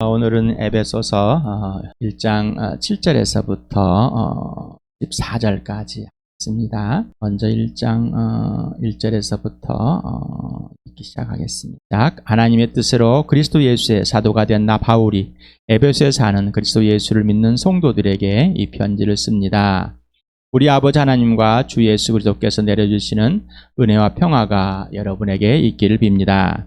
어, 오늘은 에베소서 1장 7절에서부터 14절까지 있습니다. 먼저 1장 1절에서부터 읽기 시작하겠습니다. 하나님의 뜻으로 그리스도 예수의 사도가 된 나 바울이 에베소에 사는 그리스도 예수를 믿는 성도들에게 이 편지를 씁니다. 우리 아버지 하나님과 주 예수 그리스도께서 내려주시는 은혜와 평화가 여러분에게 있기를 빕니다.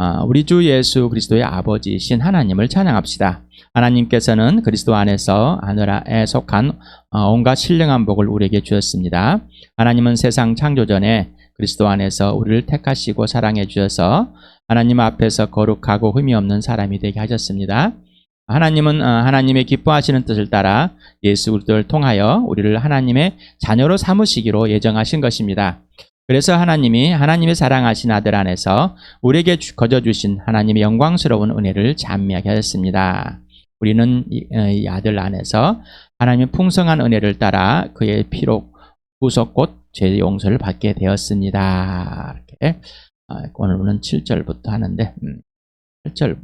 아, 우리 주 예수 그리스도의 아버지이신 하나님을 찬양합시다. 하나님께서는 그리스도 안에서 하늘에 속한 어, 온갖 신령한 복을 우리에게 주셨습니다. 하나님은 세상 창조 전에 그리스도 안에서 우리를 택하시고 사랑해 주셔서 하나님 앞에서 거룩하고 흠이 없는 사람이 되게 하셨습니다. 하나님은 어, 하나님의 기뻐하시는 뜻을 따라 예수 그리스도를 통하여 우리를 하나님의 자녀로 삼으시기로 예정하신 것입니다. 그래서 하나님이 하나님의 사랑하신 아들 안에서 우리에게 거저 주신 하나님의 영광스러운 은혜를 찬미하게 하셨습니다. 우리는 이, 어, 이 아들 안에서 하나님의 풍성한 은혜를 따라 그의 피로 구속 곧죄 용서를 받게 되었습니다. 이렇게 아, 오늘은 7절부터 하는데 7절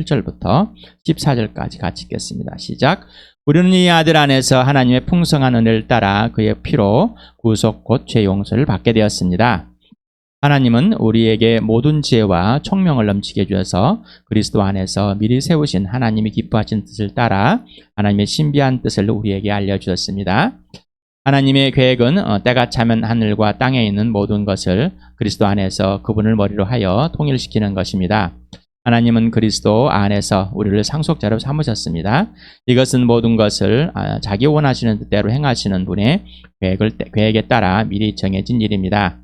7절부터 14절까지 같이 읽겠습니다. 시작. 우리는 이 아들 안에서 하나님의 풍성한 은혜를 따라 그의 피로 구속 곧 죄 용서를 받게 되었습니다. 하나님은 우리에게 모든 지혜와 총명을 넘치게 해주셔서 그리스도 안에서 미리 세우신 하나님이 기뻐하신 뜻을 따라 하나님의 신비한 뜻을 우리에게 알려주셨습니다. 하나님의 계획은 어, 때가 차면 하늘과 땅에 있는 모든 것을 그리스도 안에서 그분을 머리로 하여 통일시키는 것입니다. 하나님은 그리스도 안에서 우리를 상속자로 삼으셨습니다. 이것은 모든 것을 아, 자기 원하시는 뜻대로 행하시는 분의 계획을, 계획에 따라 미리 정해진 일입니다.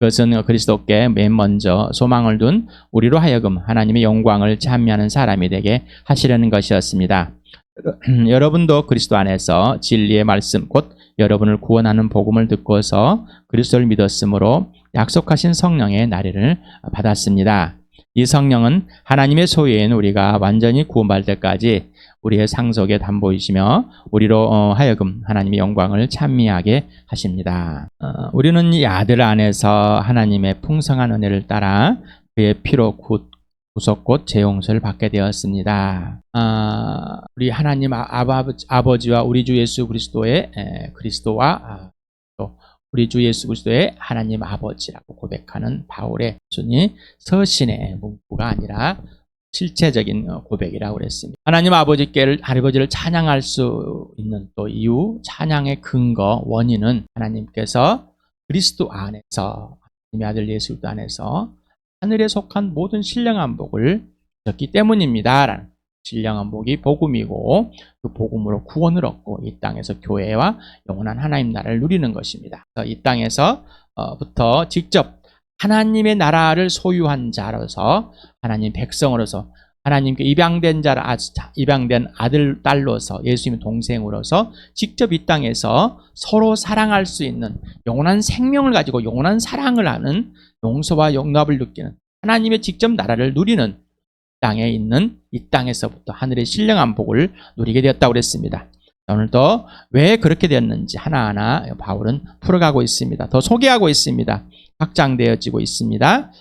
그것은 그리스도께 맨 먼저 소망을 둔 우리로 하여금 하나님의 영광을 찬미하는 사람이 되게 하시려는 것이었습니다. 여러분도 그리스도 안에서 진리의 말씀 곧 여러분을 구원하는 복음을 듣고서 그리스도를 믿었으므로 약속하신 성령의 나리를 받았습니다. 이 성령은 하나님의 소유인 우리가 완전히 구원받을 때까지 우리의 상속의 담보이시며 우리로 어, 하여금 하나님의 영광을 찬미하게 하십니다. 어, 우리는 이 아들 안에서 하나님의 풍성한 은혜를 따라 그의 피로 곧 구속 곧 재용서를 받게 되었습니다. 아, 우리 하나님 아버지, 와 우리 주 예수 그리스도의 에, 그리스도와 아, 또 우리 주 예수 그리스도의 하나님 아버지라고 고백하는 바울의 순이 서신의 문구가 아니라 실체적인 고백이라고 그랬습니다. 하나님 아버지께를 아버지를 찬양할 수 있는 또 이유, 찬양의 근거, 원인은 하나님께서 그리스도 안에서 하나님의 아들 예수 안에서 하늘에 속한 모든 신령한 복을 주셨기 때문입니다. 신령한 복이 복음이고 그 복음으로 구원을 얻고 이 땅에서 교회와 영원한 하나님 나라를 누리는 것입니다. 이 땅에서부터 직접 하나님의 나라를 소유한 자로서 하나님 백성으로서 하나님께 입양된 자라 아, 입양된 아들 딸로서 예수님 동생으로서 직접 이 땅에서 서로 사랑할 수 있는 영원한 생명을 가지고 영원한 사랑을 하는 용서와 용납을 느끼는 하나님의 직접 나라를 누리는 땅에 있는 이 땅에서부터 하늘의 신령한 복을 누리게 되었다고 그랬습니다. 오늘도 왜 그렇게 되었는지 하나하나 바울은 풀어가고 있습니다. 더 소개하고 있습니다. 확장되어지고 있습니다.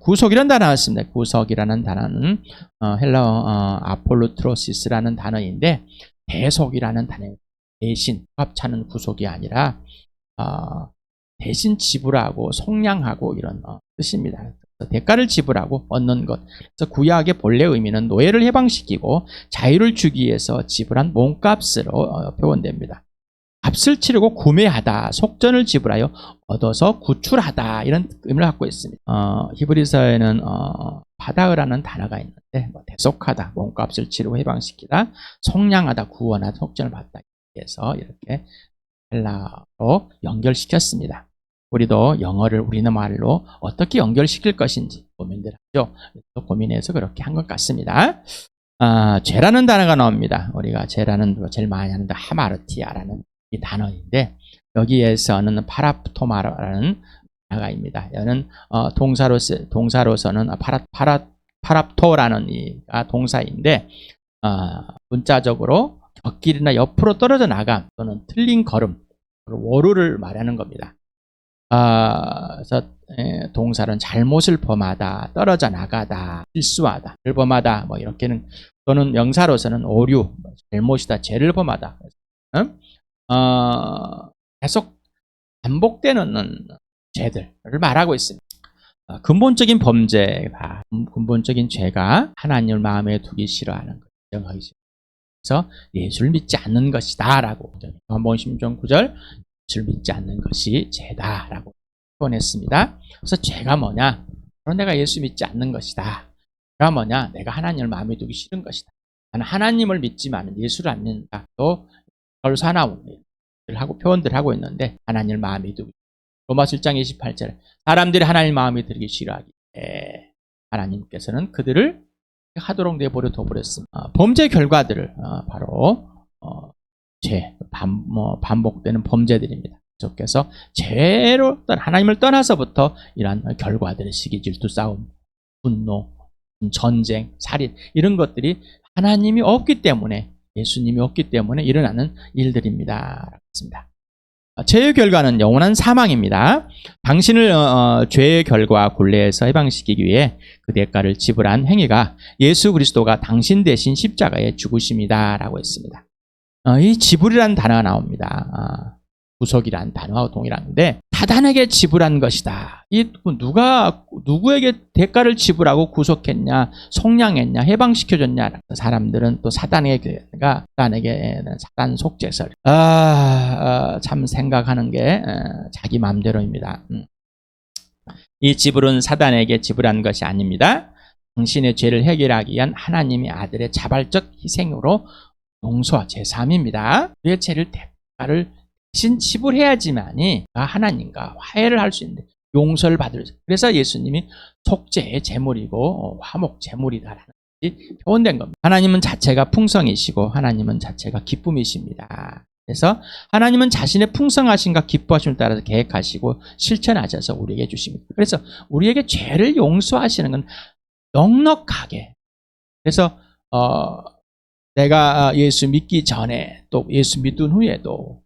구속이라는 단어 나왔습니다. 구속이라는 단어는 어, 헬러 어, 아폴로트로시스라는 단어인데 대속이라는 단어 대신 합차는 구속이 아니라 어, 대신 지불하고 속량하고 이런 어, 뜻입니다. 대가를 지불하고 얻는 것. 그래서 구약의 본래 의미는 노예를 해방시키고 자유를 주기 위해서 지불한 몸값으로 어, 표현됩니다. 값을 치르고 구매하다, 속전을 지불하여 얻어서 구출하다 이런 의미를 갖고 있습니다. 어, 히브리서에는 어, 바다으라는 단어가 있는데 뭐 대속하다, 몸값을 치르고 해방시키다, 속량하다, 구원하다, 속전을 받다 해서 이렇게 헬라로 연결시켰습니다. 우리도 영어를 우리는 말로 어떻게 연결시킬 것인지 고민들 하죠. 고민해서 그렇게 한 것 같습니다. 아, 죄라는 단어가 나옵니다. 우리가 죄라는 제일 많이 하는데 하마르티아라는 이 단어인데 여기에서는 파라토마라는 단어가입니다. 여는 어, 동사로서 동사로서는 파라 파라 파랍토라는 이 동사인데 어, 문자적으로 곁길이나 옆으로 떨어져 나감 또는 틀린 걸음 워루를 말하는 겁니다. 아, 그래서 동사는 잘못을 범하다, 떨어져 나가다, 실수하다, 를 범하다, 뭐 이렇게는 또는 명사로서는 오류, 잘못이다, 죄를 범하다. 응? 어, 계속 반복되는 죄들을 말하고 있습니다. 어, 근본적인 범죄가 근본적인 죄가 하나님을 마음에 두기 싫어하는 것, 인정하기 싫어. 그래서 예수를 믿지 않는 것이다라고 한번 심정 9절 예수를 믿지 않는 것이 죄다라고 표현했습니다. 그래서 죄가 뭐냐? 바로 내가 예수 믿지 않는 것이다. 죄가 뭐냐? 내가 하나님을 마음에 두기 싫은 것이다. 나는 하나님을 믿지만 예수를 안 믿는다. 또 결사나를 하고 표현들 하고 있는데 하나님을 마음에 두기 로마 7장 28절 사람들이 하나님 마음에 들기 싫어하기 때 하나님께서는 그들을 하도록 내버려 둬버렸습니다. 어, 범죄 결과들을 어, 바로 어, 죄, 반, 뭐, 반복되는 범죄들입니다. 계속해서 죄로 떠 하나님을 떠나서부터 이러한 결과들을 시기, 질투, 싸움, 분노, 전쟁, 살인 이런 것들이 하나님이 없기 때문에 예수님이 없기 때문에 일어나는 일들입니다. 습니다 죄의 결과는 영원한 사망입니다. 당신을 어, 어, 죄의 결과 굴레에서 해방시키기 위해 그 대가를 지불한 행위가 예수 그리스도가 당신 대신 십자가에 죽으심이다라고 했습니다. 어, 이 지불이라는 단어가 나옵니다. 어, 구속이라는 단어와 동일한데 사단에게 지불한 것이다. 이 누가 누구에게 대가를 지불하고 구속했냐, 속량했냐, 해방시켜줬냐? 사람들은 또 사단에게가 사단에게는 사단 속죄설. 아, 아, 참 생각하는 게 아, 자기 마음대로입니다. 음. 이 지불은 사단에게 지불한 것이 아닙니다. 당신의 죄를 해결하기 위한 하나님의 아들의 자발적 희생으로 용서와 제3입니다. 그의 죄를 대가를 대신 지불해야지만이 하나님과 화해를 할 수 있는데 용서를 받을 수. 그래서 예수님이 속죄의 제물이고 화목 제물이다라는 것이 표현된 겁니다. 하나님은 자체가 풍성이시고 하나님은 자체가 기쁨이십니다. 그래서 하나님은 자신의 풍성하심과 기뻐하심을 따라서 계획하시고 실천하셔서 우리에게 주십니다. 그래서 우리에게 죄를 용서하시는 건 넉넉하게. 그래서 어, 내가 예수 믿기 전에 또 예수 믿은 후에도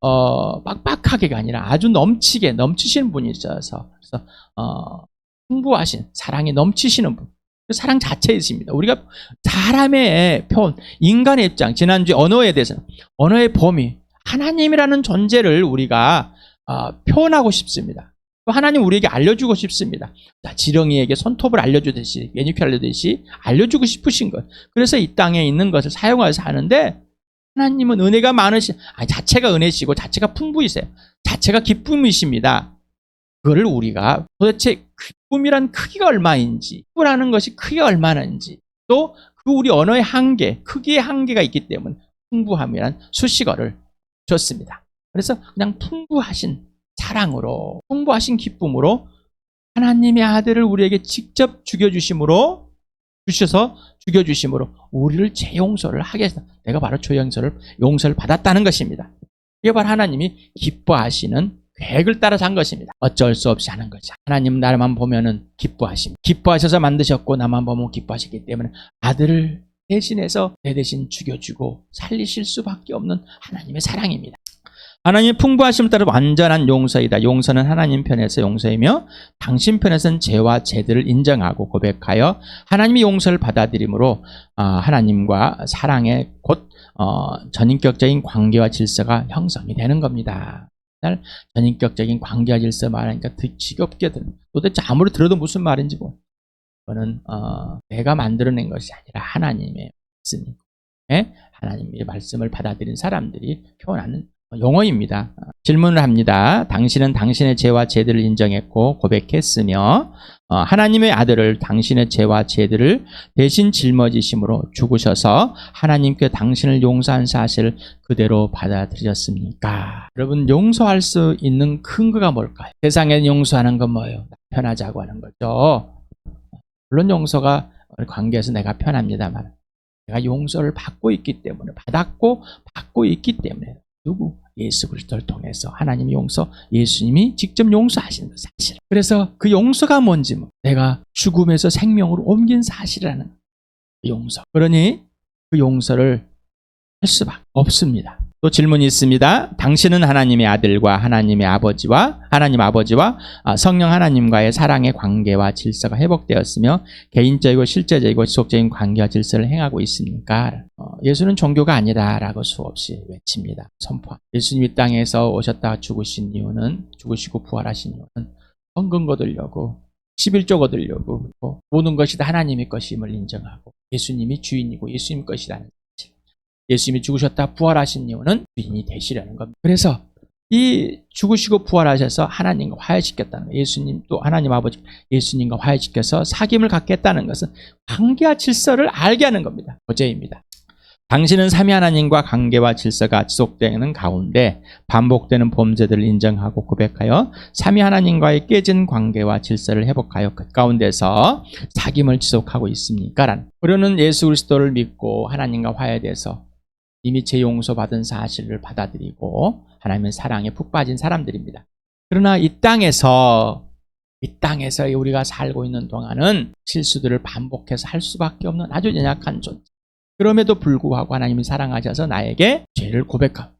어, 빡빡하게가 아니라 아주 넘치게 넘치시는 분이셔서 그래서 어, 풍부하신 사랑이 넘치시는 분. 그 사랑 자체이십니다. 우리가 사람의 표현, 인간의 입장, 지난주 언어에 대해서는 언어의 범위, 하나님이라는 존재를 우리가 어, 표현하고 싶습니다. 하나님 우리에게 알려주고 싶습니다. 자, 지렁이에게 손톱을 알려주듯이, 매니큐 알려주듯이 알려주고 싶으신 것. 그래서 이 땅에 있는 것을 사용해서 하는데 하나님은 은혜가 많으시, 아니, 자체가 은혜시고 자체가 풍부이세요. 자체가 기쁨이십니다. 그거를 우리가 도대체 기쁨이란 크기가 얼마인지, 기쁨이라는 것이 크기가 얼마인지, 또 그 우리 언어의 한계, 크기의 한계가 있기 때문에 풍부함이란 수식어를 줬습니다. 그래서 그냥 풍부하신 사랑으로, 풍부하신 기쁨으로 하나님의 아들을 우리에게 직접 죽여주심으로 주셔서 죽여주심으로 우리를 재용서를 해서 내가 바로 조용서를 용서를 받았다는 것입니다. 이게 바로 하나님이 기뻐하시는 계획을 따라서 한 것입니다. 어쩔 수 없이 하는 거죠. 하나님 나만 보면은 기뻐하십니다. 기뻐하셔서 만드셨고 나만 보면 기뻐하시기 때문에 아들을 대신해서 내 대신 죽여주고 살리실 수밖에 없는 하나님의 사랑입니다. 하나님의 풍부하심을 따라 완전한 용서이다. 용서는 하나님 편에서 용서이며 당신 편에서는 죄와 죄들을 인정하고 고백하여 하나님의 용서를 받아들임으로 어, 하나님과 사랑의 곧 어, 전인격적인 관계와 질서가 형성이 되는 겁니다. 전인격적인 관계와 질서 말하니까 지겹게 들어. 도대체 아무리 들어도 무슨 말인지 뭐. 그거는 어, 내가 만들어낸 것이 아니라 하나님의 말씀이 예? 하나님의 말씀을 받아들인 사람들이 표현하는 용어입니다. 질문을 합니다. 당신은 당신의 죄와 죄들을 인정했고 고백했으며 어, 하나님의 아들을 당신의 죄와 죄들을 대신 짊어지심으로 죽으셔서 하나님께 당신을 용서한 사실을 그대로 받아들였습니까? 여러분 용서할 수 있는 근거가 뭘까요? 세상에 용서하는 건 뭐예요? 편하자고 하는 거죠. 물론 용서가 관계에서 내가 편합니다만 내가 용서를 받고 있기 때문에 받았고 받고 있기 때문에 누구? 예수 그리스도를 통해서 하나님 용서, 예수님이 직접 용서하시는 사실. 그래서 그 용서가 뭔지 뭐 내가 죽음에서 생명으로 옮긴 사실이라는 그 용서. 그러니 그 용서를 할 수밖에 없습니다. 또 질문이 있습니다. 당신은 하나님의 아들과 하나님의 아버지와 하나님 아버지와 아, 성령 하나님과의 사랑의 관계와 질서가 회복되었으며 개인적이고 실제적이고 지속적인 관계와 질서를 행하고 있습니까? 어, 예수는 종교가 아니다라고 수없이 외칩니다. 선포. 예수님 이 땅에서 오셨다 죽으신 이유는 죽으시고 부활하신 이유는 헌금 거두려고 11조 거두려고 또 모든 것이 다 하나님의 것임을 인정하고 예수님이 주인이고 예수님 것이라는. 예수님이 죽으셨다 부활하신 이유는 주인이 되시려는 겁니다. 그래서 이 죽으시고 부활하셔서 하나님과 화해시켰다는 거예요. 예수님 또 하나님 아버지 예수님과 화해시켜서 사귐을 갖게 했다는 것은 관계와 질서를 알게 하는 겁니다. 교제입니다. 당신은 삼위 하나님과 관계와 질서가 지속되는 가운데 반복되는 범죄들을 인정하고 고백하여 삼위 하나님과의 깨진 관계와 질서를 회복하여 그 가운데서 사귐을 지속하고 있습니까? 라는. 우리는 예수 그리스도를 믿고 하나님과 화해돼서 이미 제 용서받은 사실을 받아들이고 하나님의 사랑에 푹 빠진 사람들입니다. 그러나 이 땅에서 이 땅에서 우리가 살고 있는 동안은 실수들을 반복해서 할 수밖에 없는 아주 연약한 존재. 그럼에도 불구하고 하나님이 사랑하셔서 나에게 죄를 고백하고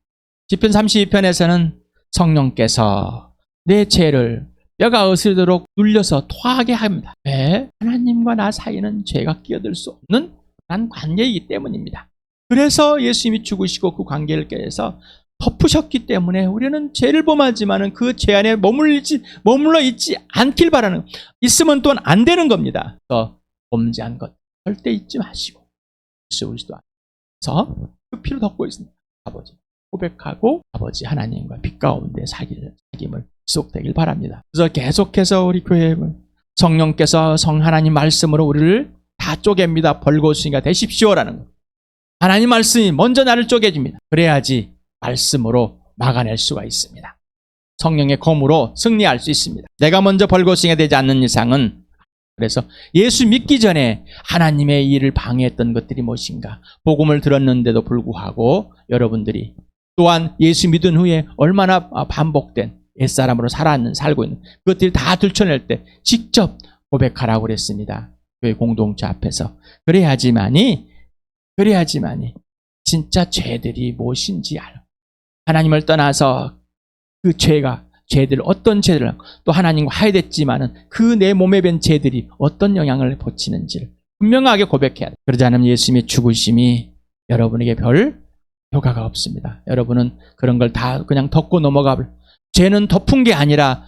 시편 32편에서는 성령께서 내 죄를 뼈가 으스리도록 눌려서 토하게 합니다. 왜? 하나님과 나 사이는 죄가 끼어들 수 없는 난 관계이기 때문입니다. 그래서 예수님이 죽으시고 그 관계를 깨서 덮으셨기 때문에 우리는 죄를 범하지만은 그 죄 안에 머물지 머물러 있지 않길 바라는 있으면 또한 안 되는 겁니다. 그래서 범죄한 것 절대 잊지 마시고 예수 그리스도 안에서 그 피를 덮고 있습니다. 아버지 고백하고 아버지 하나님과 빛 가운데 사기를 사귐을 지속되길 바랍니다. 그래서 계속해서 우리 교회는 성령께서 성 하나님 말씀으로 우리를 다 쪼갭니다. 벌거숭이가 되십시오라는 거. 하나님 말씀이 먼저 나를 쪼개집니다. 그래야지 말씀으로 막아낼 수가 있습니다. 성령의 검으로 승리할 수 있습니다. 내가 먼저 벌거숭이가 되지 않는 이상은 그래서 예수 믿기 전에 하나님의 일을 방해했던 것들이 무엇인가? 복음을 들었는데도 불구하고 여러분들이 또한 예수 믿은 후에 얼마나 반복된 옛사람으로 살았는 살고 있는 그것들이 다 들춰낼 때 직접 고백하라고 그랬습니다. 교회 공동체 앞에서 그래야지만이 그래야지만이 진짜 죄들이 무엇인지 알아. 하나님을 떠나서 그 죄가 죄들 어떤 죄들 또 하나님과 화해됐지만은 그 내 몸에 밴 죄들이 어떤 영향을 보치는지를 분명하게 고백해야 돼. 그러지 않으면 예수님의 죽으심이 여러분에게 별 효과가 없습니다. 여러분은 그런 걸 다 그냥 덮고 넘어가 볼. 죄는 덮은 게 아니라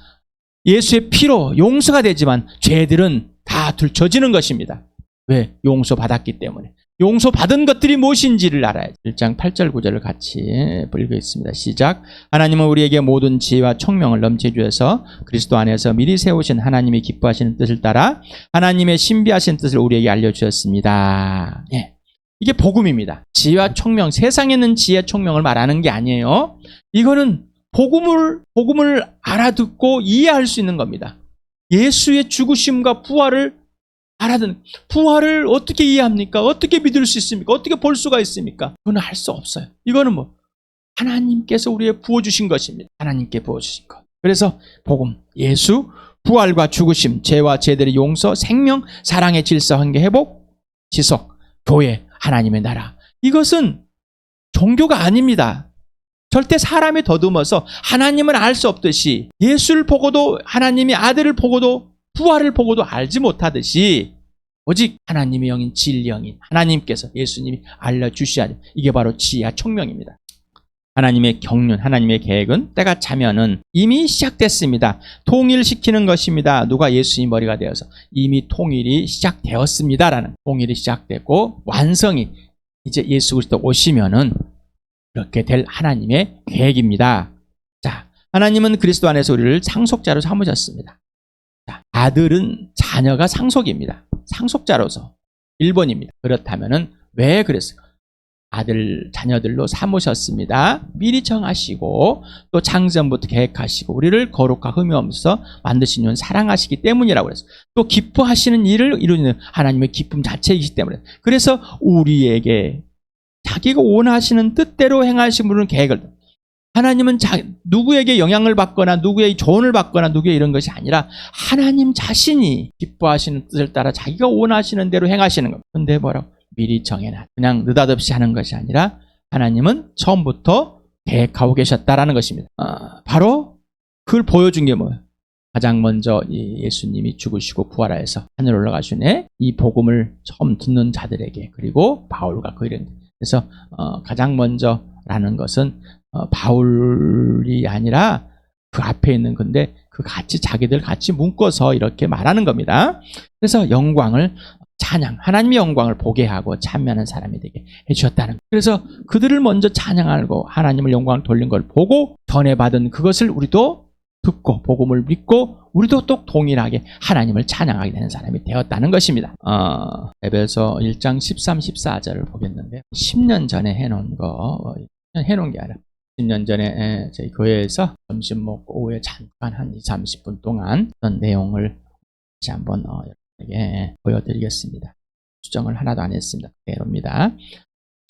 예수의 피로 용서가 되지만 죄들은 다 들춰지는 것입니다. 왜? 용서 받았기 때문에. 용서받은 것들이 무엇인지를 알아야 돼. 1장 8절 9절을 같이 읽겠습니다. 시작. 하나님은 우리에게 모든 지혜와 총명을 넘쳐 주셔서 그리스도 안에서 미리 세우신 하나님이 기뻐하시는 뜻을 따라 하나님의 신비하신 뜻을 우리에게 알려 주셨습니다. 예. 이게 복음입니다. 지혜와 총명, 세상에 있는 지혜 총명을 말하는 게 아니에요. 이거는 복음을 복음을 알아듣고 이해할 수 있는 겁니다. 예수의 죽으심과 부활을 알아듣는 부활을 어떻게 이해합니까? 어떻게 믿을 수 있습니까? 어떻게 볼 수가 있습니까? 그거는 할 수 없어요. 이거는 뭐 하나님께서 우리에 부어 주신 것입니다. 하나님께 부어 주신 것. 그래서 복음, 예수, 부활과 죽으심, 죄와 죄들의 용서, 생명, 사랑의 질서, 한계 회복, 지속, 교회, 하나님의 나라. 이것은 종교가 아닙니다. 절대 사람이 더듬어서 하나님을 알 수 없듯이 예수를 보고도 하나님의 아들을 보고도 부활을 보고도 알지 못하듯이 오직 하나님의 영인 진리 영인 하나님께서 예수님이 알려주셔야 돼. 이게 바로 지혜와 총명입니다. 하나님의 경륜, 하나님의 계획은 때가 차면은 이미 시작됐습니다. 통일시키는 것입니다. 누가 예수님 머리가 되어서 이미 통일이 시작되었습니다라는 통일이 시작되고 완성이 이제 예수 그리스도 오시면은 그렇게 될 하나님의 계획입니다. 자, 하나님은 그리스도 안에서 우리를 상속자로 삼으셨습니다. 자, 아들은 자녀가 상속입니다. 상속자로서 1번입니다. 그렇다면은 왜 그랬을까? 아들 자녀들로 삼으셨습니다. 미리 정하시고 또 창전부터 계획하시고 우리를 거룩과 흠이 없어 만드신 이유는 사랑하시기 때문이라고 그랬어요. 또 기뻐하시는 일을 이루는 하나님의 기쁨 자체이기 때문에 그래서 우리에게 자기가 원하시는 뜻대로 행하심으로는 계획을 하나님은 자, 누구에게 영향을 받거나 누구의 조언을 받거나 누구의 이런 것이 아니라 하나님 자신이 기뻐하시는 뜻을 따라 자기가 원하시는 대로 행하시는 겁니다. 근데 뭐라고? 미리 정해놔. 그냥 느닷없이 하는 것이 아니라 하나님은 처음부터 계획하고 계셨다라는 것입니다. 아, 바로 그걸 보여준 게 뭐예요? 가장 먼저 이 예수님이 죽으시고 부활하여서 하늘 올라가시네 이 복음을 처음 듣는 자들에게 그리고 바울과 그 이런 그래서 어, 가장 먼저라는 것은 어, 바울이 아니라 그 앞에 있는 건데 그 같이 자기들 같이 묶어서 이렇게 말하는 겁니다. 그래서 영광을 찬양 하나님의 영광을 보게 하고 참여하는 사람이 되게 해주셨다는 거예요. 그래서 그들을 먼저 찬양하고 하나님을 영광을 돌린 걸 보고 전해받은 그것을 우리도 듣고 복음을 믿고 우리도 또 동일하게 하나님을 찬양하게 되는 사람이 되었다는 것입니다. 어, 에베소 1장 13, 14절을 보겠는데 10년 전에 해놓은 거 어, 해놓은 게 아니라 10년 전에 에, 저희 교회에서 점심 먹고 오후에 잠깐 한 2, 30분 동안 어떤 내용을 다시 한번 어, 여러분에게 보여드리겠습니다. 수정을 하나도 안 했습니다. 그대로입니다.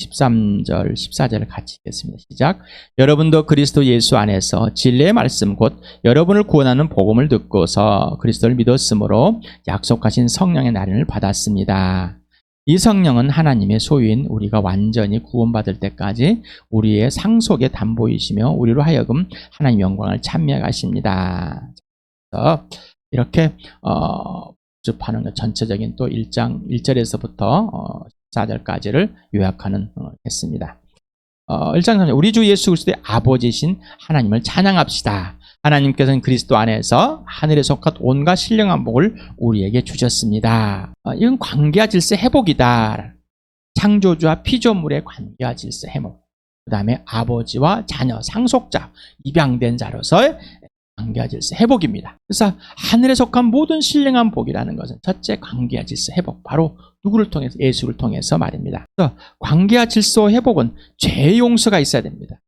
13절, 14절을 같이 읽겠습니다. 시작. 여러분도 그리스도 예수 안에서 진리의 말씀 곧 여러분을 구원하는 복음을 듣고서 그리스도를 믿었으므로 약속하신 성령의 나른을 받았습니다. 이 성령은 하나님의 소유인 우리가 완전히 구원받을 때까지 우리의 상속의 담보이시며 우리로 하여금 하나님 영광을 찬미하게 하십니다. 그래서 이렇게 어, 것 전체적인 또 1장 1절에서부터 어, 14절까지를 요약하는 어, 했습니다. 어, 1장 3절 우리 주 예수 그리스도의 아버지신 하나님을 찬양합시다. 하나님께서는 그리스도 안에서 하늘에 속한 온갖 신령한 복을 우리에게 주셨습니다. 어, 이건 관계와 질서 회복이다. 창조주와 피조물의 관계와 질서 회복. 그 다음에 아버지와 자녀, 상속자, 입양된 자로서의 관계와 질서 회복입니다. 그래서 하늘에 속한 모든 신령한 복이라는 것은 첫째 관계와 질서 회복, 바로 누구를 통해서 예수를 통해서 말입니다. 그래서 관계와 질서 회복은 죄 용서가 있어야 됩니다.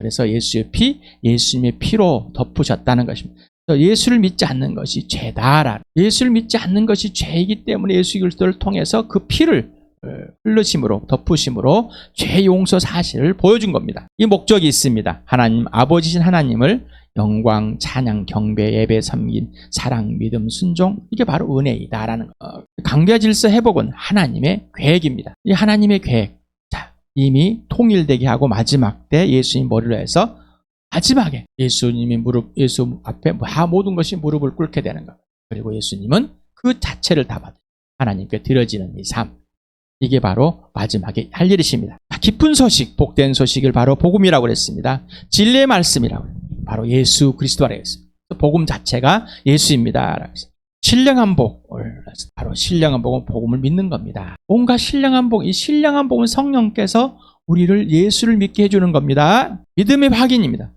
그래서 예수의 피, 예수님의 피로 덮으셨다는 것입니다. 예수를 믿지 않는 것이 죄다라. 예수를 믿지 않는 것이 죄이기 때문에 예수 그리스도를 통해서 그 피를 어, 흘르심으로 덮으심으로 죄 용서 사실을 보여준 겁니다. 이 목적이 있습니다. 하나님 아버지신 하나님을 영광, 찬양, 경배, 예배, 섬긴, 사랑, 믿음, 순종 이게 바로 은혜이다라는 거. 어, 관계 질서 회복은 하나님의 계획입니다. 이 하나님의 계획. 자, 이미 통일되게 하고 마지막 때 예수님 머리로 해서 마지막에 예수님이 무릎 예수 앞에 다 모든 것이 무릎을 꿇게 되는 것. 그리고 예수님은 그 자체를 다 받아 하나님께 드려지는 이 삶. 이게 바로 마지막에 할 일이십니다. 깊은 소식, 복된 소식을 바로 복음이라고 그랬습니다. 진리의 말씀이라고. 바로 예수 그리스도라 했습니다. 복음 자체가 예수입니다. 신령한 복을 바로 신령한 복은 복음을 믿는 겁니다. 온갖 신령한 복, 이 신령한 복은 성령께서 우리를 예수를 믿게 해주는 겁니다. 믿음의 확인입니다.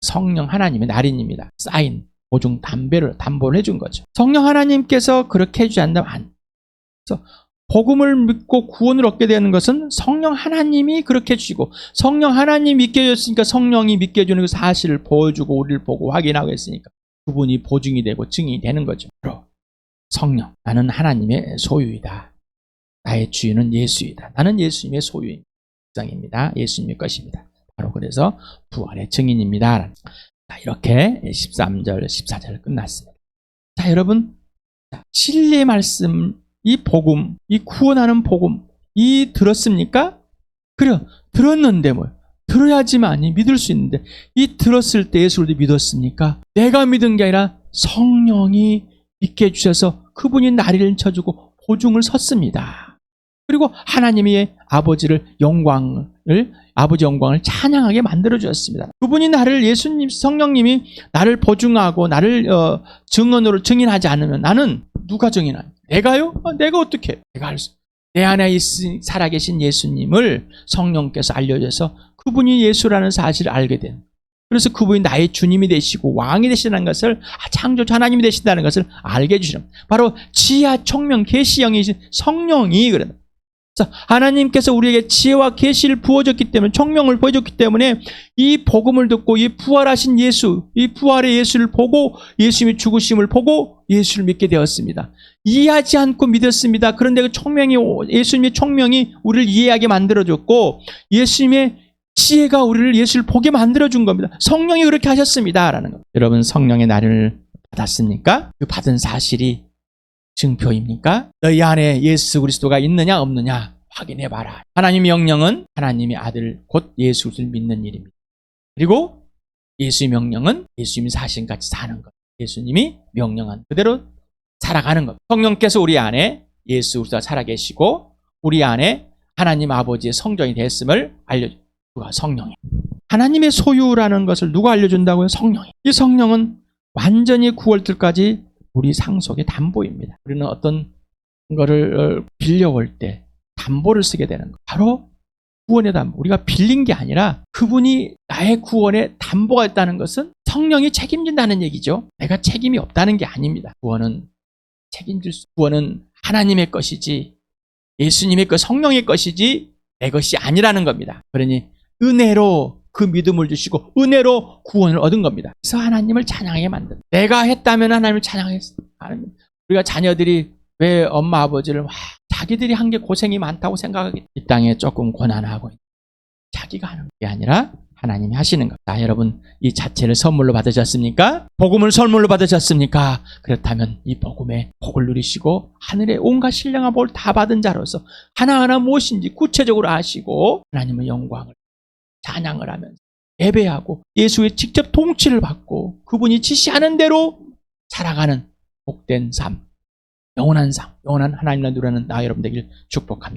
성령 하나님의 날인입니다. 사인, 보증, 담배를 담보를 해준 거죠. 성령 하나님께서 그렇게 해주지 않는다면 안. 그래서 복음을 믿고 구원을 얻게 되는 것은 성령 하나님이 그렇게 해주시고 성령 하나님 믿게 해줬으니까 성령이 믿게 해주는 그 사실을 보여주고 우리를 보고 확인하고 했으니까 그분이 보증이 되고 증인이 되는 거죠. 성령 나는 하나님의 소유이다. 나의 주인은 예수이다. 나는 예수님의 소유입니다. 입니다 예수님의 것입니다. 바로 그래서 부활의 증인입니다. 자, 이렇게 13절, 14절 끝났습니다. 자, 여러분, 진리의 말씀 이 복음, 이 구원하는 복음, 이 들었습니까? 그래, 들었는데 뭐 들어야지만이 믿을 수 있는데 이 들었을 때 예수를 믿었습니까? 내가 믿은 게 아니라 성령이 믿게 해주셔서 그분이 나리를 쳐주고 보증을 섰습니다. 그리고 하나님이 아버지를 영광을 아버지 영광을 찬양하게 만들어 주셨습니다. 그분이 나를 예수님 성령님이 나를 보증하고 나를 어, 증언으로 증인하지 않으면 나는 누가 증인하냐? 내가요? 아, 내가 어떻게? 내가 할 수. 내 안에 있, 살아계신 예수님을 성령께서 알려줘서 그분이 예수라는 사실을 알게 된. 그래서 그분이 나의 주님이 되시고 왕이 되시다는 것을 아, 창조주 하나님이 되신다는 것을 알게 해주시는 바로 지하 청명 계시형이신 성령이 그런 자, 하나님께서 우리에게 지혜와 계시를 부어줬기 때문에 청명을 보여줬기 때문에 이 복음을 듣고 이 부활하신 예수, 이 부활의 예수를 보고 예수님의 죽으심을 보고 예수를 믿게 되었습니다. 이해하지 않고 믿었습니다. 그런데 그 청명이 예수님의 청명이 우리를 이해하게 만들어줬고 예수님의 지혜가 우리를 예수를 보게 만들어준 겁니다. 성령이 그렇게 하셨습니다 라는 거. 여러분 성령의 나를 받았습니까? 그 받은 사실이 증표입니까? 너희 안에 예수 그리스도가 있느냐 없느냐 확인해 봐라. 하나님의 영령은 하나님의 아들 곧 예수 를 믿는 일입니다. 그리고 예수의 명령은 예수님이 사신같이 사는 것. 예수님이 명령한 그대로 살아가는 것. 성령께서 우리 안에 예수 그리스도가 살아계시고 우리 안에 하나님 아버지의 성전이 됐음을 알려줘. 누가 성령이. 하나님의 소유라는 것을 누가 알려준다고요? 성령이. 이 성령은 완전히 9월 들까지 우리 상속의 담보입니다. 우리는 어떤 거를 어, 빌려올 때 담보를 쓰게 되는 거. 바로 구원의 담보. 우리가 빌린 게 아니라 그분이 나의 구원의 담보가 있다는 것은 성령이 책임진다는 얘기죠. 내가 책임이 없다는 게 아닙니다. 구원은 책임질 수, 구원은 하나님의 것이지 예수님의 것, 성령의 것이지 내 것이 아니라는 겁니다. 그러니 은혜로 그 믿음을 주시고 은혜로 구원을 얻은 겁니다. 그래서 하나님을 찬양하게 만든. 내가 했다면 하나님을 찬양했어. 하나님. 우리가 자녀들이 왜 엄마 아버지를 막 자기들이 한 게 고생이 많다고 생각하기 이 땅에 조금 고난하고 자기가 하는 게 아니라 하나님이 하시는 것. 자, 여러분 이 자체를 선물로 받으셨습니까? 복음을 선물로 받으셨습니까? 그렇다면 이 복음의 복을 누리시고 하늘의 온갖 신령한 복을 다 받은 자로서 하나하나 무엇인지 구체적으로 아시고 하나님의 영광을 찬양을 하면서 예배하고 예수의 직접 통치를 받고 그분이 지시하는 대로 살아가는 복된 삶, 영원한 삶, 영원한 하나님을 누리는 나 여러분 되길 축복합니다.